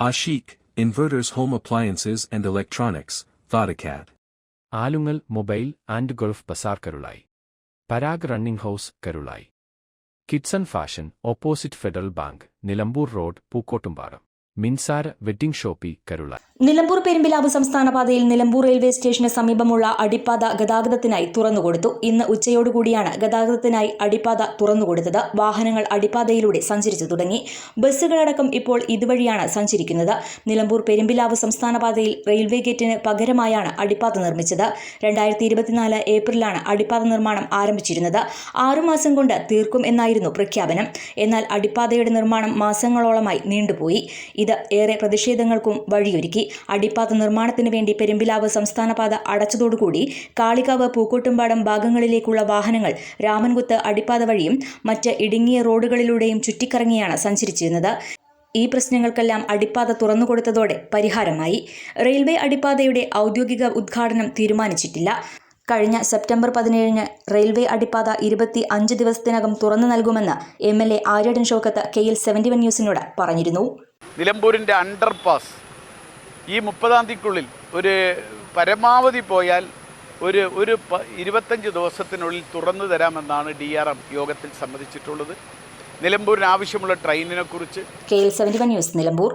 Ashik, Inverters Home Appliances and Electronics, Vodacad. Alungal mobile and Gulf Bazaar Karulai Parag running house Karulai Kidson fashion opposite Federal Bank Nilambur road Pookkottumpadam Minsara wedding shoppe കരുള. Nilambur Perumpilavu സംസ്ഥാന പാതയിൽ Nilambur railway സ്റ്റേഷന് സമീപമുള്ള അടിപ്പാത ഗതാഗതത്തിനായി തുറന്നുകൊടുത്തു. ഇന്ന് ഉച്ചയോടുകൂടിയാണ് ഗതാഗതത്തിനായി അടിപ്പാത തുറന്നുകൊടുത്തത്. വാഹനങ്ങൾ അടിപ്പാതയിലൂടെ സഞ്ചരിച്ചു തുടങ്ങി. ബസ്സുകളടക്കം ഇപ്പോൾ ഇതുവഴിയാണ് സഞ്ചരിക്കുന്നത്. നിലമ്പൂർ പെരുമ്പിലാവ് സംസ്ഥാന പാതയിൽ റെയിൽവേ ഗേറ്റിന് പകരമായാണ് അടിപ്പാത നിർമ്മിച്ചത്. രണ്ടായിരത്തി ഇരുപത്തിനാല് ഏപ്രിലാണ് അടിപ്പാത നിർമ്മാണം ആരംഭിച്ചിരുന്നത്. ആറുമാസം കൊണ്ട് തീർക്കും എന്നായിരുന്നു പ്രഖ്യാപനം. എന്നാൽ അടിപ്പാതയുടെ നിർമ്മാണം മാസങ്ങളോളമായി നീണ്ടുപോയി. ഇത് ഏറെ പ്രതിഷേധങ്ങൾക്കും വഴിയൊരുക്കി. അടിപ്പാത നിർമ്മാണത്തിന് വേണ്ടി പെരുമ്പിലാവ് സംസ്ഥാനപാത അടച്ചതോടുകൂടി കാളികാവ് പൂക്കോട്ടുംപാടം ഭാഗങ്ങളിലേക്കുള്ള വാഹനങ്ങൾ രാമൻകുത്ത് അടിപ്പാത വഴിയും മറ്റ് ഇടുങ്ങിയ റോഡുകളിലൂടെയും ചുറ്റിക്കറങ്ങിയാണ് സഞ്ചരിച്ചിരുന്നത്. ഈ പ്രശ്നങ്ങൾക്കെല്ലാം അടിപ്പാത തുറന്നുകൊടുത്തതോടെ പരിഹാരമായി. റെയിൽവേ അടിപ്പാതയുടെ ഔദ്യോഗിക ഉദ്ഘാടനം തീരുമാനിച്ചിട്ടില്ല. കഴിഞ്ഞ സെപ്റ്റംബർ പതിനേഴിന് റെയിൽവേ അടിപ്പാത ഇരുപത്തി അഞ്ച് ദിവസത്തിനകം തുറന്നു നൽകുമെന്ന് M L A Aryadan Shoukath K L seventy one ന്യൂസിനോട് പറഞ്ഞിരുന്നു. നിലമ്പൂരിന്റെ അണ്ടർ പാസ് ഈ മുപ്പതാം തീയതിക്കുള്ളിൽ ഒരു പരമാവധി പോയാൽ ഒരു ഒരു ഇരുപത്തഞ്ച് ദിവസത്തിനുള്ളിൽ തുറന്നു തരാമെന്നാണ് ഡി ആർ എം യോഗത്തിൽ സമ്മതിച്ചിട്ടുള്ളത്. നിലമ്പൂരിന് ആവശ്യമുള്ള ട്രെയിനിനെ കുറിച്ച് K L seventy one news Nilambur.